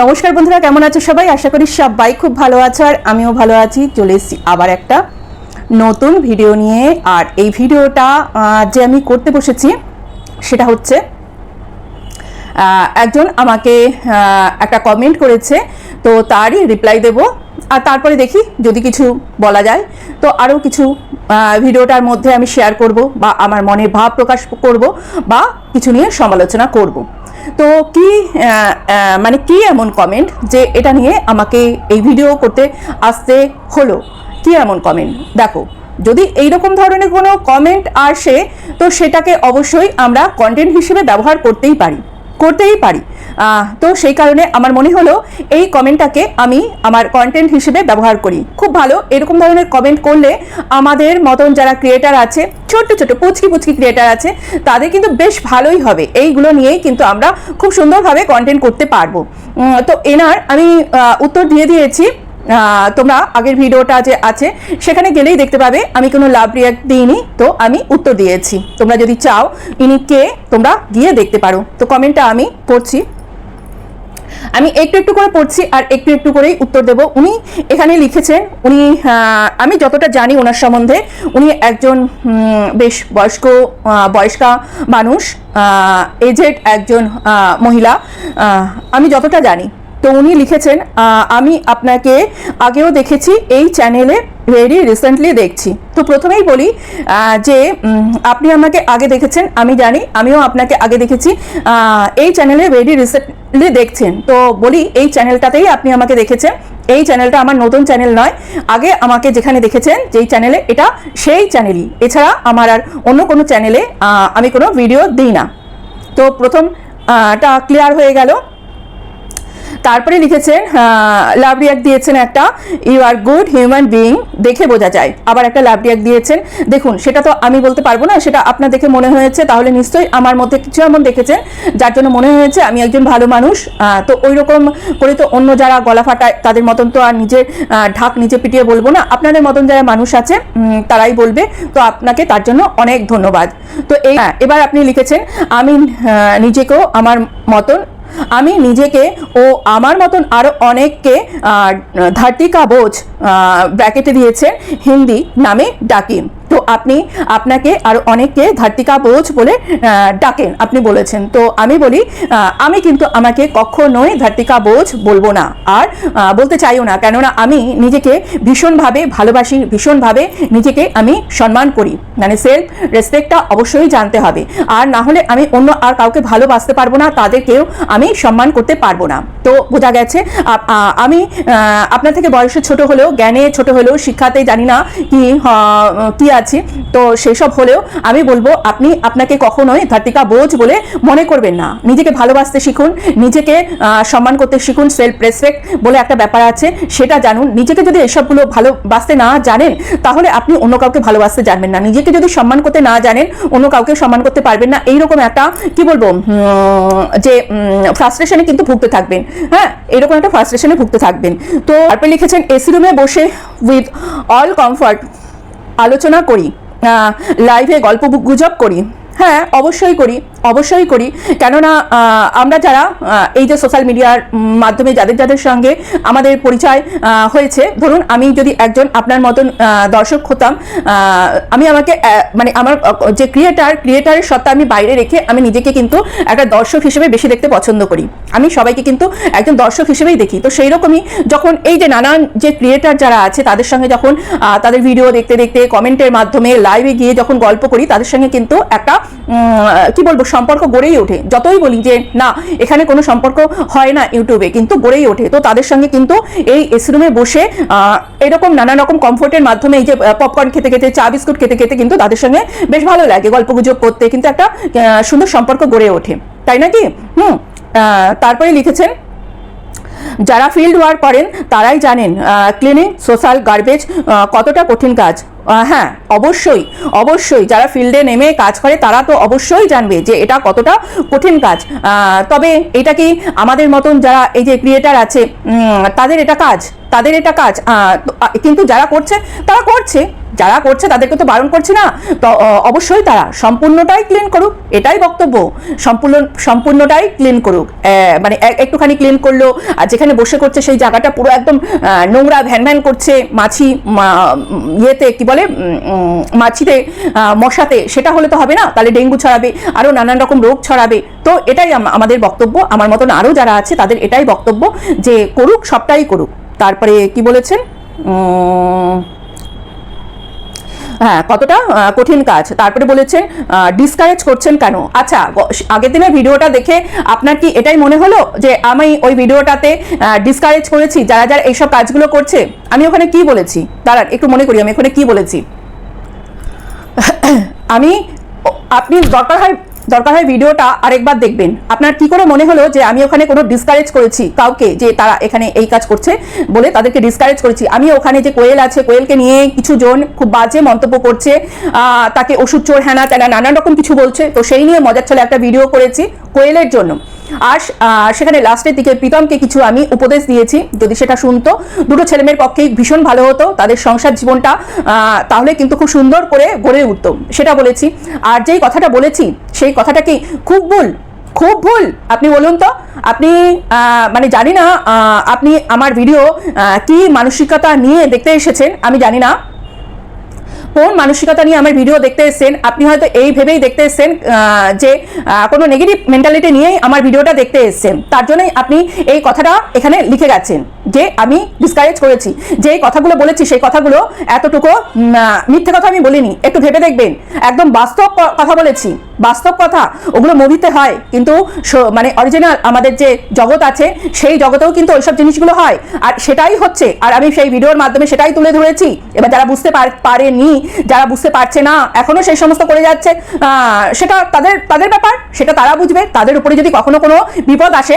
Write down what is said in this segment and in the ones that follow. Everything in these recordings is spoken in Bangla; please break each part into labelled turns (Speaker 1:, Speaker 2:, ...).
Speaker 1: নমস্কার বন্ধুরা, কেমন আছো সবাই? আশা করি সবাই খুব ভালো আছো আর আমিও ভালো আছি। চলে এসেছি আবার একটা নতুন ভিডিও নিয়ে। আর এই ভিডিওটা যে আমি করতে বসেছি, সেটা হচ্ছে একজন আমাকে একটা কমেন্ট করেছে, তো তারই রিপ্লাই দেব। আর তারপরে দেখি যদি কিছু বলা যায়। তো আরও কিছু ভিডিওটার মধ্যে আমি শেয়ার করব বা আমার মনের ভাব প্রকাশ করব বা কিছু নিয়ে সমালোচনা করব। তো কি মানে কি এমন কমেন্ট যে এটা নিয়ে আমাকে এই ভিডিও করতে আসতে হলো? কি এমন কমেন্ট দেখো, যদি এইরকম ধরনের কোনো কমেন্ট আসে, তো সেটাকে অবশ্যই আমরা কন্টেন্ট হিসেবে ব্যবহার করতেই পারি। করতেই পারি। তো সেই কারণে আমার মনে হলো এই কমেন্টটাকে আমি আমার কন্টেন্ট হিসেবে ব্যবহার করি। খুব ভালো, এরকম ধরনের কমেন্ট করলে আমাদের মতন যারা ক্রিয়েটার আছে, ছোট্ট ছোট পুচকি পুচকি ক্রিয়েটার আছে, তাদের কিন্তু বেশ ভালোই হবে। এইগুলো নিয়েই কিন্তু আমরা খুব সুন্দরভাবে কন্টেন্ট করতে পারব। তো এনার আমি উত্তর দিয়ে দিয়েছি। তোমরা আগের ভিডিওটা যে আছে, সেখানে গেলেই দেখতে পাবে, আমি কোনো লাভ রিয়াক্ট দিইনি, তো আমি উত্তর দিয়েছি। তোমরা যদি চাও, ইনি কে, তোমরা গিয়ে দেখতে পারো। তো কমেন্টটা আমি পড়ছি। আমি একটু একটু করে পড়ছি আর একটু একটু করেই উত্তর দেব। উনি এখানে লিখেছেন, উনি আমি যতটা জানি ওনার সম্বন্ধে, উনি একজন বেশ বয়স্ক বয়স্কা মানুষ এজেড একজন মহিলা। আমি যতটা জানি। তো উনি লিখেছেন আমি আপনাকে আগেও দেখেছি এই চ্যানেলে ভেরি রিসেন্টলি দেখছি। তো প্রথমেই বলি যে আপনি আমাকে আগে দেখেছেন আমি জানি আমিও আপনাকে আগে দেখেছি এই চ্যানেলে ভেরি রিসেন্টলি দেখছেন। তো বলি এই চ্যানেলটাতেই আপনি আমাকে দেখেছেন এই চ্যানেলটা আমার নতুন চ্যানেল নয় আগে আমাকে যেখানে দেখেছেন যেই চ্যানেলে এটা সেই চ্যানেলই। এছাড়া আমার আর অন্য কোনো চ্যানেলে আমি কোনো ভিডিও দিই না। তো প্রথম আহ, টা ক্লিয়ার হয়ে গেল। তারপরে লিখেছেন লাভ রিয়াক্ট দিয়েছেন একটা you are good human being দেখে বোঝা যায়। আবার একটা লাভ রিয়াক্ট দিয়েছেন দেখুন সেটা তো আমি বলতে পারব না সেটা আপনার দেখে মনে হয়েছে তাহলে নিশ্চয়ই আমার মধ্যে কিছু এমন দেখেছেন যার জন্য মনে হয়েছে আমি একজন ভালো মানুষ। তো ওই রকম করে তো অন্য যারা গলা ফাটায় তাদের মতন তো আর নিজের ঢাক নিজে পিটিয়ে বলব না। আপনাদের মতন যারা মানুষ আছে তারাই বলবে। তো আপনাকে তার জন্য অনেক ধন্যবাদ। তো এই হ্যাঁ, এবার আপনি লিখেছেন আমি নিজেকেও আমার মতন আমি নিজেকে ও আমার মতন আরও অনেককে ধার্তিকা বোঝ ব্র্যাকেটে দিয়েছেন হিন্দি নামে ডাকি। তো আপনি আপনাকে আর অনেককে ধার্তিকা বোঝ বলে ডাকেন, আপনি বলেছেন। তো আমি বলি আমি কিন্তু আমাকে কখনোই ধার্তিকা বোঝ বলব না আর বলতে চাইও না। কেননা আমি নিজেকে ভীষণভাবে ভালোবাসি, ভীষণভাবে নিজেকে আমি সম্মান করি। মানে সেলফ রেসপেক্টটা অবশ্যই জানতে হবে। আর না হলে আমি অন্য আর কাউকে ভালোবাসতে পারব না, তাদেরকেও আমি সম্মান করতে পারব না। তো বোঝা গেছে আমি আপনার থেকে বয়সে ছোট হলেও, জ্ঞানে ছোট হলেও শিক্ষাতে জানি না কি কি আছি। তো সেসব হলেও আমি বলব, আপনি আপনাকে কখনোই ধার্তিকা বোঝ বলে মনে করবেন না। নিজেকে ভালোবাসতে শিখুন, নিজেকে সম্মান করতে শিখুন সেলফ রেসপেক্ট বলে একটা ব্যাপার আছে, সেটা জানুন। নিজেকে যদি এসবগুলো ভালোবাসতে না জানেন, তাহলে আপনি অন্য কাউকে ভালোবাসতে জানবেন না। নিজেকে যদি সম্মান করতে না জানেন, অন্য কাউকে সম্মান করতে পারবেন না। এইরকম একটা, কি বলব যে ফ্রাস্ট্রেশনে কিন্তু ভুগতে থাকবেন। হ্যাঁ? এরকম একটা ফ্রাস্ট্রেশনে ভুগতে থাকবেন। তো তারপরে লিখেছেন এসি রুমে বসে উইথ অল কমফর্ট আলোচনা করি লাইভে গল্প গুজব করি। হ্যাঁ অবশ্যই করি। অবশ্যই করি। কেননা আমরা যারা এই যে সোশ্যাল মিডিয়ার মাধ্যমে যাদের যাদের সঙ্গে আমাদের পরিচয় হয়েছে, ধরুন আমি যদি একজন আপনার মতন দর্শক হতাম আমি আমাকে মানে আমার যে ক্রিয়েটার ক্রিয়েটারের সত্তা আমি বাইরে রেখে আমি নিজেকে কিন্তু একটা দর্শক হিসেবে বেশি দেখতে পছন্দ করি। আমি সবাইকে কিন্তু একজন দর্শক হিসেবেই দেখি। তো সেই রকমই যখন এই যে নানান যে ক্রিয়েটার যারা আছে, তাদের সঙ্গে যখন তাদের ভিডিও দেখতে দেখতে কমেন্টের মাধ্যমে লাইভে গিয়ে যখন গল্প করি, তাদের সঙ্গে কিন্তু একটা কি বলব সম্পর্ক গড়েই ওঠে। যতই বলি যে, না, এখানে কোনো সম্পর্ক হয় না ইউটিউবে, কিন্তু গড়েই ওঠে। তো তাদের সঙ্গে কিন্তু এই এসি রুমে বসে এরকম নানা রকম কমফোর্টের মাধ্যমে এই যে পপকর্ন খেতে খেতে, চা, বিস্কুট খেতে খেতে কিন্তু তাদের সঙ্গে বেশ ভালো লাগে গল্প গুজব করতে। কিন্তু একটা সুন্দর সম্পর্ক গড়ে ওঠে। তাই নাকি? হুম তারপরে লিখেছেন, যারা ফিল্ড ওয়ার্ক করেন, তারাই জানেন ক্লিনিং সোশ্যাল গার্বেজ কতটা কঠিন কাজ। হ্যাঁ অবশ্যই অবশ্যই যারা ফিল্ডে নেমে কাজ করে, তারা তো অবশ্যই জানবে যে এটা কতটা কঠিন কাজ। তবে এটা কি আমাদের মতন যারা এই যে ক্রিয়েটার আছে তাদের এটা কাজ? তাদের এটা কাজ। কিন্তু যারা করছে, তারা করছে। যারা করছে, তাদেরকে তো বারণ করছে না। তো অবশ্যই তারা সম্পূর্ণটাই ক্লিন করুক, এটাই বক্তব্য। সম্পূর্ণ, সম্পূর্ণটাই ক্লিন করুক। মানে একটুখানি ক্লিন করল, আর যেখানে বসে করছে, সেই জায়গাটা পুরো একদম নোংরা ভ্যান ভ্যান করছে, মাছি ইয়েতে, কি বলে মাছিতে মশাতে, সেটা হলে তো হবে না। তাহলে ডেঙ্গু ছড়াবে আরও নানান রকম রোগ ছড়াবে। তো এটাই আমাদের বক্তব্য। আমার মতন আরও যারা আছে, তাদের এটাই বক্তব্য যে করুক, সবটাই করুক। তারপরে কি বলেছেন? হ্যাঁ কতটা? কঠিন কাজ। তারপরে বলেছেন ডিসকারেজ করছেন কেন? আচ্ছা আগের দিনের ভিডিওটা দেখে আপনার কি এটাই মনে হলো যে আমি ওই ভিডিওটাতে ডিসকারেজ করেছি? যারা যারা এইসব কাজগুলো করছে, আমি ওখানে কি বলেছি? দাঁড়ান, একটু মনে করি, আমি ওখানে কি বলেছি? আমি আপনি দরকার হয় দরকার হয় ভিডিওটা আরেকবার দেখবেন। আপনার কি করে মনে হলো যে আমি ওখানে কোনো ডিসকারেজ করেছি কাউকে যে তারা এখানে এই কাজ করছে বলে তাদেরকে ডিসকারেজ করেছি? আমি ওখানে যে কোয়েল আছে, কোয়েলকে নিয়ে কিছু জন খুব বাজে মন্তব্য করছে তাকে ওষুধ চোর, হ্যানা তেনা নানান রকম কিছু বলছে। তো সেই নিয়ে মজার ছলে একটা ভিডিও করেছি। কোয়েলের জন্য। আর সেখানে লাস্টের দিকে প্রীতমকে কিছু আমি উপদেশ দিয়েছি, যদি সেটা শুনতো। দুটো ছেলেমেয়ের পক্ষেই ভীষণ ভালো হতো, তাদের সংসার জীবনটা তাহলে কিন্তু খুব সুন্দর করে গড়ে উঠতো, সেটা বলেছি। আর যেই কথাটা বলেছি, সেই কথাটা কি খুব ভুল? খুব ভুল! আপনি বলুন তো, আপনি মানে জানি না আপনি আমার ভিডিও কি মানসিকতা নিয়ে দেখতে এসেছেন, আমি জানি না। কোন মানসিকতা নিয়ে আমার ভিডিও দেখতে এসেছেন? আপনি হয়তো এই ভেবেই দেখতে এসেছেন যে কোনো নেগেটিভ মেন্টালিটি নিয়েই আমার ভিডিওটা দেখতে এসেছেন। তার জন্যই আপনি এই কথাটা এখানে লিখে গেছেন। যে আমি ডিসকারেজ করেছি যে কথাগুলো বলেছি সেই কথাগুলো এতটুকু মিথ্যে কথা আমি বলিনি। একটু ভেবে দেখবেন, একদম বাস্তব কথা বলেছি, বাস্তব কথা, ওগুলো মুভিতে হয়, কিন্তু মানে অরিজিনাল আমাদের যে জগৎ আছে, সেই জগতেও কিন্তু ওইসব জিনিসগুলো হয়। আর সেটাই হচ্ছে, আর আমি সেই ভিডিওর মাধ্যমে সেটাই তুলে ধরেছি। এবার যারা বুঝতে পার- পারেনি, যারা বুঝতে পারছে না, এখনও সেই সমস্ত করে যাচ্ছে সেটা তাদের তাদের ব্যাপার, সেটা তারা বুঝবে, তাদের উপরে যদি কখনো কোনো বিপদ আসে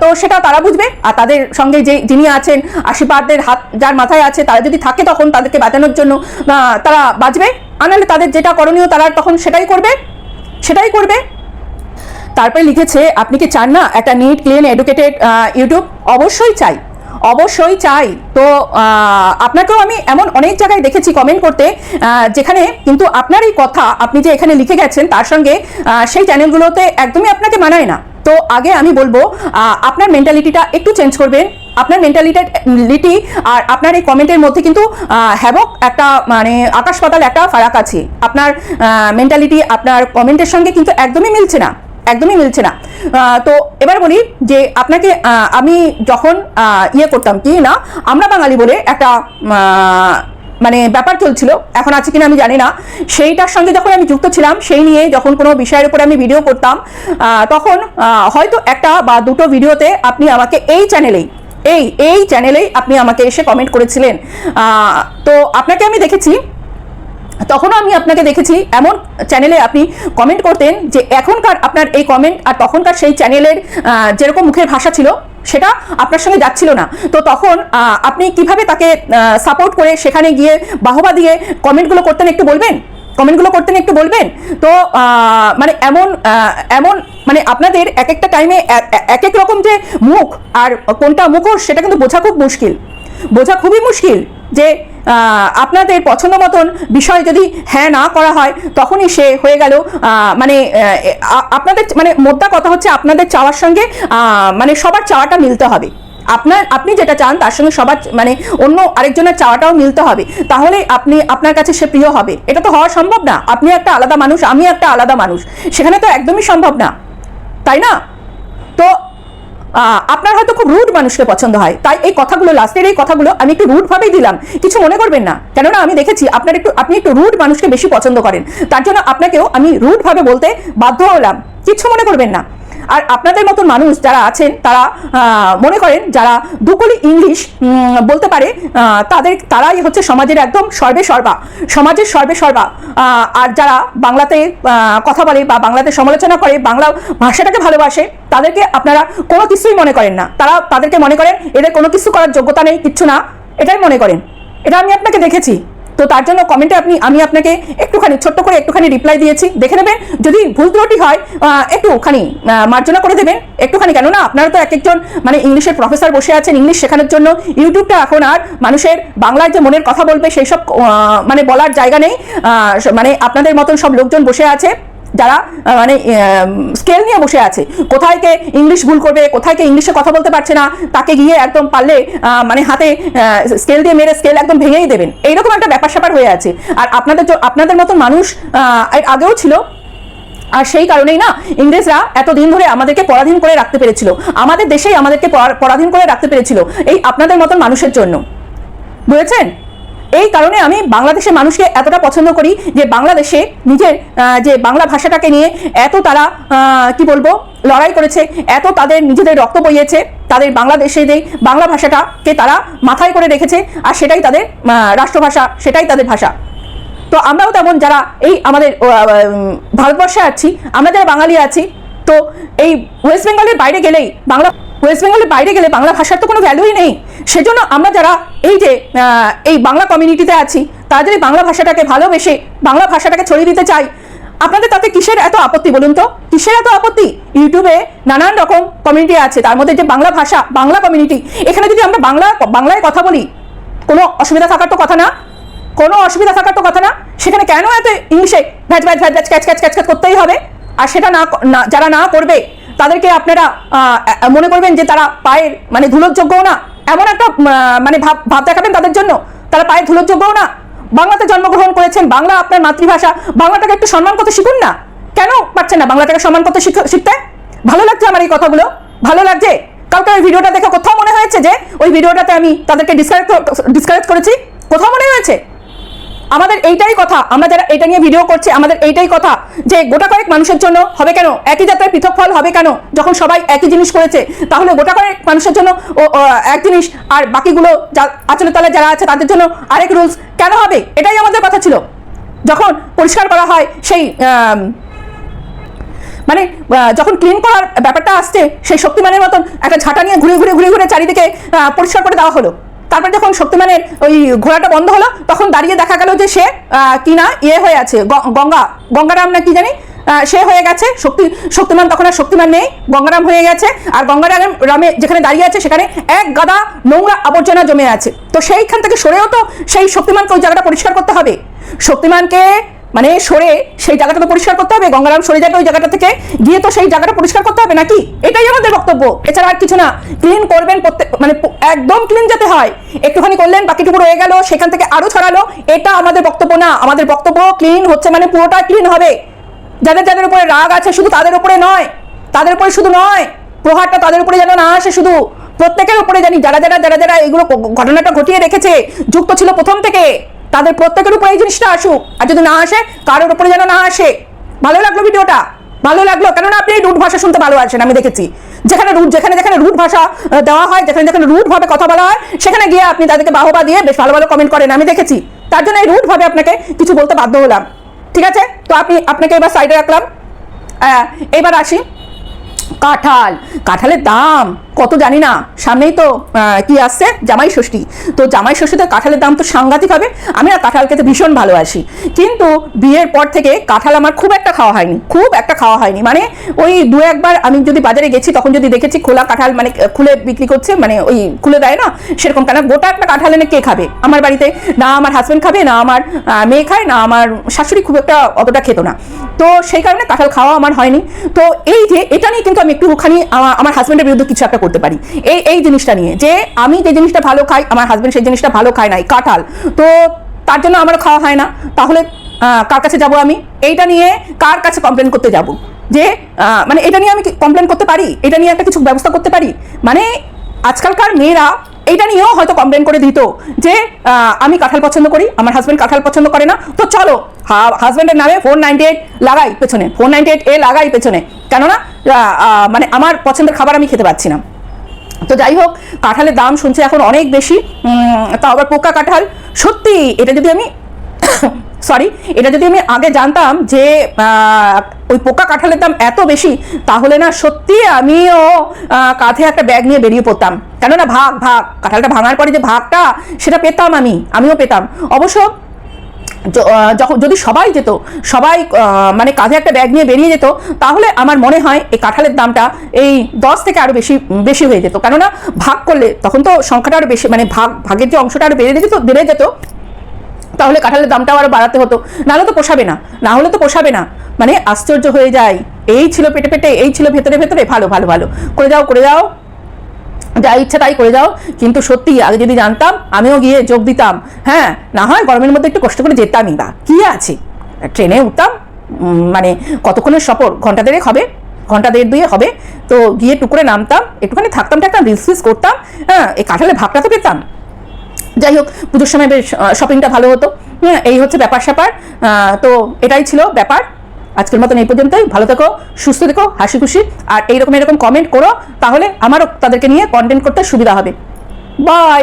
Speaker 1: তো সেটা তারা বুঝবে, আর তাদের সঙ্গে যে যিনি আছেন, আশীর্বাদের হাত যার মাথায় আছে, তারা যদি থাকে তখন তাদেরকে বাঁচানোর জন্য তারা বাঁচবে। আনালে তাদের যেটা করণীয় তারা তখন সেটাই করবে। সেটাই করবে। তারপরে লিখেছে, আপনি কি চান না? একটা নিট ক্লিন এডুকেটেড ইউটিউব অবশ্যই চাই। অবশ্যই চাই। তো আপনাকেও আমি এমন অনেক জায়গায় দেখেছি কমেন্ট করতে যেখানে কিন্তু আপনার এই কথা আপনি যে এখানে লিখে গেছেন, তার সঙ্গে সেই চ্যানেলগুলোতে একদমই আপনাকে মানায় না। তো আগে আমি বলব আপনার মেন্টালিটিটা একটু চেঞ্জ করবেন। আপনার মেন্টালিটি আর আপনার এই কমেন্টের মধ্যে কিন্তু হ্যাবক একটা মানে আকাশ পাতাল একটা ফারাক আছে। আপনার মেন্টালিটি আপনার কমেন্টের সঙ্গে কিন্তু একদমই মিলছে না। একদমই মিলছে না। তো এবার বলি যে আপনাকে আমি যখন ইয়ে করতাম কি না, আমরা বাঙালি বলে একটা মানে ব্যাপার চলছিল, এখন আছে কিনা আমি জানি না। সেইটার সঙ্গে যখন আমি যুক্ত ছিলাম, সেই নিয়ে যখন কোনো বিষয়ের উপরে আমি ভিডিও করতাম তখন হয়তো একটা বা দুটো ভিডিওতে আপনি আমাকে এই চ্যানেলেই এই এই চ্যানেলেই আপনি আমাকে এসে কমেন্ট করেছিলেন। তো আপনাকে আমি দেখেছি, তখনও আমি আপনাকে দেখেছি, এমন চ্যানেলে আপনি কমেন্ট করতেন যে এখনকার আপনার এই কমেন্ট আর তখনকার সেই চ্যানেলের যেরকম মুখের ভাষা ছিল সেটা আপনার সঙ্গে যাচ্ছিল না। তো তখন আপনি কীভাবে তাকে সাপোর্ট করে সেখানে গিয়ে বাহবা দিয়ে কমেন্টগুলো করতেন একটু বলবেন? কমেন্টগুলো করতেন একটু বলবেন? তো মানে এমন এমন মানে আপনাদের এক একটা টাইমে এক এক রকম যে মুখ আর কোনটা মুখোশ, সেটা কিন্তু বোঝা খুব মুশকিল। বোঝা খুবই মুশকিল যে আপনাদের পছন্দ মতন বিষয় যদি হ্যাঁ না করা হয়, তখনই সে হয়ে গেল মানে আপনাদের মানে মোদ্দা কথা হচ্ছে আপনাদের চাওয়ার সঙ্গে মানে সবার চাওয়াটা মিলতে হবে। আপনার, আপনি যেটা চান, তার সঙ্গে সবার মানে অন্য আরেকজনের চাওয়াটাও মিলতে হবে। তাহলে আপনি, আপনার কাছে সে প্রিয় হবে। এটা তো হওয়া সম্ভব না। আপনি একটা আলাদা মানুষ, আমি একটা আলাদা মানুষ। সেখানে তো একদমই সম্ভব না। তাই না? তো আপনার হয়তো খুব রুড মানুষকে পছন্দ হয়। তাই এই কথাগুলো লাস্টের এই কথাগুলো আমি একটু রুড ভাবেই দিলাম। কিছু মনে করবেন না। কেননা আমি দেখেছি আপনার একটু, আপনি একটু রুড মানুষকে বেশি পছন্দ করেন। তার জন্য আপনাকেও আমি রুড ভাবে বলতে বাধ্য হলাম। কিছু মনে করবেন না। আর আপনাদের মতন মানুষ যারা আছেন, তারা মনে করেন যারা দুকলি ইংলিশ বলতে পারে তাদের, তারাই হচ্ছে সমাজের একদম সর্বে সর্বা, সমাজের সর্বে সর্বা। আর যারা বাংলাতে কথা বলে বা বাংলাতে সমালোচনা করে, বাংলা ভাষাটাকে ভালোবাসে, তাদেরকে আপনারা কোনো কিছুই মনে করেন না। তারা, তাদেরকে মনে করেন, এদের কোনো কিছু করার যোগ্যতা নেই, কিচ্ছু না। এটাই মনে করেন। এটা আমি আপনাকে দেখেছি। তো তার জন্য কমেন্টে আপনি, আমি আপনাকে একটুখানি, ছোট্ট করে একটুখানি রিপ্লাই দিয়েছি। দেখে নেবেন, যদি ভুল ত্রুটি হয় একটুখানি মার্জনা করে দেবেন। একটুখানি, কেননা আপনারা তো এক একজন মানে ইংলিশের প্রফেসর বসে আছেন ইংলিশ শেখানোর জন্য। ইউটিউবটা এখন আর মানুষের বাংলায় যে মনের কথা বলবে, সেই সব মানে বলার জায়গা নেই। মানে আপনাদের মতন সব লোকজন বসে আছে। যারা মানে স্কেল নিয়ে বসে আছে, কোথায় কে ইংলিশ ভুল করবে, কোথায় কে ইংলিশে কথা বলতে পারছে না, তাকে গিয়ে একদম পারলে মানে হাতে স্কেল দিয়ে মেরে স্কেল একদম ভেঙেই দেবেন। এইরকম একটা ব্যাপার স্যাপার হয়ে আছে। আর আপনাদের আপনাদের মতন মানুষ এর আগেও ছিল, আর সেই কারণেই না, ইংরেজরা এতদিন ধরে আমাদেরকে পরাধীন করে রাখতে পেরেছিল। আমাদের দেশেই আমাদেরকে পরাধীন করে রাখতে পেরেছিল, এই আপনাদের মতন মানুষের জন্য। বুঝেছেন? এই কারণে আমি বাংলাদেশের মানুষকে এতটা পছন্দ করি যে বাংলাদেশে নিজের যে বাংলা ভাষাটাকে নিয়ে এত তারা কি বলব, লড়াই করেছে, এত তাদের নিজেদের রক্ত বইয়েছে, তাদের বাংলাদেশে যে বাংলা ভাষাটাকে তারা মাথায় করে রেখেছে, আর সেটাই তাদের রাষ্ট্রভাষা, সেটাই তাদের ভাষা। তো আমরাও তেমন যারা এই আমাদের ভারতবর্ষে আছি, আমরা যারা বাঙালি আছি, তো এই ওয়েস্ট বেঙ্গলের বাইরে গেলেই বাংলা ওয়েস্ট বেঙ্গলের বাইরে গেলে বাংলা ভাষার তো কোনো ভ্যালুই নেই। সেজন্য আমরা যারা এই যে এই বাংলা কমিউনিটিতে আছি তারা যদি বাংলা ভাষাটাকে ভালোবেসে বাংলা ভাষাটাকে ছড়িয়ে দিতে চাই, আপনাদের তাতে কিসের এত আপত্তি বলুন তো? কিসের এত আপত্তি? ইউটিউবে নানান রকম কমিউনিটি আছে, তার মধ্যে যে বাংলা ভাষা, বাংলা কমিউনিটি এখানে যদি আমরা বাংলা, বাংলায় কথা বলি, কোনো অসুবিধা থাকার তো কথা না? কোনো অসুবিধা থাকার তো কথা না? সেখানে কেন এত ইংলিশে ভ্যাচ ভ্যাচ ভ্যাচ ভ্যাচ ক্যাচ ক্যাচ ক্যাচ ক্যাচ করতেই হবে? আর সেটা না যারা না করবে, তাদেরকে আপনারা মনে করবেন যে তারা পায়ের মানে ধুলোর যোগ্যও না। এমন একটা মানে ভাব ভাব দেখাবেন তাদের জন্য। তারা পায়ে ধুলোর যোগ্যও না। বাংলাতে জন্মগ্রহণ করেছেন বাংলা আপনার মাতৃভাষা। বাংলাটাকে একটু সম্মান করতে শিখুন না। কেন পারছেন না বাংলাটাকে সম্মান করতে শিখ- শিখতে? ভালো লাগছে আমার এই কথাগুলো? ভালো লাগছে? কালকে ওই ভিডিওটা দেখে কোথাও মনে হয়েছে যে, ওই ভিডিওটাতে আমি তাদেরকে ডিসকারেজ ডিসকারেজ করেছি? কোথাও মনে হয়েছে? আমাদের এইটাই কথা, আমরা যারা এটা নিয়ে ভিডিও করছি, আমাদের এইটাই কথা যে গোটা কয়েক মানুষের জন্য হবে কেন? একই যাত্রায় পৃথক ফল হবে কেন? যখন সবাই একই জিনিস করেছে, তাহলে গোটা কয়েক মানুষের জন্য এক জিনিস, আর বাকিগুলো যা- আচলের তলায় যারা আছে, তাদের জন্য আরেক রুলস কেন হবে? এটাই আমাদের কথা ছিল। যখন পরিষ্কার করা হয়, সেই মানে যখন ক্লিন করার ব্যাপারটা আসছে, সেই শক্তিমানের মতন একটা ঝাঁটা নিয়ে ঘুরে ঘুরে ঘুরে ঘুরে চারিদিকে পরিষ্কার করে দেওয়া হলো। তারপর যখন শক্তিমানের ওই ঘোড়াটা বন্ধ হলো, তখন দাঁড়িয়ে দেখা গেল যে সে কি না ইয়ে হয়ে আছে। গঙ্গা। গঙ্গারাম না কি জানি? সে হয়ে গেছে। শক্তি, শক্তিমান তখন আর শক্তিমান নেই। গঙ্গারাম হয়ে গেছে। আর গঙ্গারাম রামে যেখানে দাঁড়িয়ে আছে, সেখানে এক গাদা নোংরা আবর্জনা জমে আছে। তো সেইখান থেকে সরেও তো সেই শক্তিমানকে ওই জায়গাটা পরিষ্কার করতে হবে। শক্তিমানকে মানে সরে সেই জায়গাটা তো পরিষ্কার করতে হবে, গঙ্গারাম সরে যাবে ওই জায়গাটা থেকে, গিয়ে তো সেই জায়গাটা পরিষ্কার করতে হবে নাকি? এটাই আমাদের বক্তব্য। এছাড়া আর কিছু না ক্লিন করবেন প্রত্যেক মানে একদম ক্লিন যাতে হয়। একটুখানি করলেন, বাকিটুকু রয়ে গেল, সেখান থেকে আরও ছড়ালো, এটা আমাদের বক্তব্য না। আমাদের বক্তব্য ক্লিন হচ্ছে মানে পুরোটা ক্লিন হবে। যাদের যাদের উপরে রাগ আছে, শুধু তাদের উপরে নয়, তাদের উপরে শুধু নয়, প্রহারটা তাদের উপরে যেন না আসে শুধু। প্রত্যেকের উপরে জানি, যারা যারা যারা যারা এগুলো ঘটনাটা ঘটিয়ে রেখেছে, যুক্ত ছিল প্রথম থেকে। তাদের প্রত্যেকের উপরে এই জিনিসটা আসুক। আর যদি না আসে, কারোর উপরে যেন না আসে। ভালো লাগল ভিডিওটা? ভালো লাগল? কেননা আপনি এই রুট ভাষা শুনতে ভালোবাসেন আমি দেখেছি। যেখানে রুট যেখানে যেখানে রুট ভাষা দেওয়া হয়, যেখানে যেখানে রুট ভাবে কথা বলা হয়, সেখানে গিয়ে আপনি তাদেরকে বাহবা দিয়ে বেশ ভালো ভালো কমেন্ট করেন, আমি দেখেছি। তার জন্য এই রুট ভাবে আপনাকে কিছু বলতে বাধ্য হলাম। ঠিক আছে? তো আপনি আপনাকে এবার সাইডে রাখলাম। এবার আসি। কাঁঠাল। কাঁঠালের দাম। কত জানি না, সামনেই তো কি আসছে? জামাই ষষ্ঠী। তো জামাই ষষ্ঠীতে কাঁঠালের দাম তো সাংঘাতিক হবে, আমি আর কাঁঠাল খেতে ভীষণ ভালোবাসি। কিন্তু বিয়ের পর থেকে কাঁঠাল আমার খুব একটা খাওয়া হয়নি, খুব একটা খাওয়া হয়নি। মানে ওই দু একবার আমি যদি বাজারে গেছি, তখন যদি দেখেছি খোলা কাঁঠাল মানে খুলে বিক্রি করছে মানে ওই খুলে দেয় না, সেরকম কেন? গোটা একটা কাঁঠাল এনে কে খাবে? আমার বাড়িতে না আমার হাজব্যান্ড খাবে, না আমার মেয়ে খায়, না আমার শাশুড়ি খুব একটা অতটা খেত না। তো সেই কারণে কাঁঠাল খাওয়া আমার হয়নি। তো এই যে, এটা নিয়ে কিন্তু আমি একটুখানি আমা- আমার হাজব্যান্ডের বিরুদ্ধে কিছু একটা করতে পারি। এই এই জিনিসটা নিয়ে যে আমি যে জিনিসটা ভালো খাই, আমার হাজব্যান্ড সেই জিনিসটা ভালো খায় নাই, কাঁঠাল। তো তার জন্য আমার খাওয়া হয় না। তাহলে কার কাছে যাব আমি? এইটা নিয়ে কার কাছে কমপ্লেন করতে যাব? যে মানে এটা নিয়ে আমি কমপ্লেন করতে পারি? এটা নিয়ে একটা কিছু ব্যবস্থা করতে পারি? মানে আজকালকার মেয়েরা এইটা নিয়েও হয়তো কমপ্লেন করে দিত যে আমি কাঁঠাল পছন্দ করি, আমার হাজব্যান্ড কাঁঠাল পছন্দ করে না। তো চলো হাজব্যান্ডের নামে ফোর নাইনটি এইট লাগাই পেছনে। ফোর নাইনটি এইট এ লাগাই পেছনে। কেননা মানে আমার পছন্দের খাবার আমি খেতে পাচ্ছি না। তো যাই হোক, কাঁঠালের দাম শুনছি এখন অনেক বেশি। তাও আবার পোকা কাঁঠাল। সত্যি, এটা যদি আমি সরি এটা যদি আমি আগে জানতাম যে ওই পোকা কাঁঠালের দাম এত বেশি, তাহলে না সত্যি আমিও কাঁধে একটা ব্যাগ নিয়ে বেরিয়ে পড়তাম। কেননা ভাগ ভাগ, কাঁঠালটা ভাঙার পরে যে ভাগটা, সেটা পেতাম আমি, আমিও পেতাম। অবশ্য যখন, যদি সবাই যেত, সবাই মানে কাঁধে একটা ব্যাগ নিয়ে বেরিয়ে যেত, তাহলে আমার মনে হয় এই কাঁঠালের দামটা এই দশ থেকে আরও বেশি বেশি হয়ে যেত। কেননা ভাগ করলে তখন তো সংখ্যাটা আরও বেশি মানে ভাগ, ভাগের যে অংশটা আরও বেড়ে যেত বেড়ে যেত, তাহলে কাঁঠালের দামটাও আরও বাড়াতে হতো। নাহলে তো পোষাবে না না হলে তো পোষাবে না। মানে আশ্চর্য হয়ে যায় এই ছিল পেটে পেটে, এই ছিল ভেতরে ভেতরে, ভালো ভালো ভালো। করে যাও করে যাও যা ইচ্ছা তাই করে যাও। কিন্তু সত্যি আগে যদি জানতাম, আমিও গিয়ে যোগ দিতাম। হ্যাঁ না হয় গরমের মধ্যে একটু কষ্ট করে যেতামই বা। কী আছে? ট্রেনে উঠতাম মানে কতক্ষণের সফর? ঘণ্টা দেড়েক হবে, ঘণ্টা দেড় দুয়ে হবে। তো গিয়ে টুকরে নামতাম, একটুখানি থাকতাম, টাকতাম রিলস ফিলস করতাম হ্যাঁ এই কাঁঠালে ভাগটা তো পেতাম। যাই হোক, পুজোর সময় বেশ শপিংটা ভালো হতো। হ্যাঁ এই হচ্ছে ব্যাপার স্যাপার তো এটাই ছিল ব্যাপার। আজকের মতন এই পর্যন্তই। ভালো থেকো, সুস্থ থেকো, হাসি খুশি। আর এইরকম এরকম কমেন্ট করো, তাহলে আমারও তাদেরকে নিয়ে কন্টেন্ট করতে সুবিধা হবে। বাই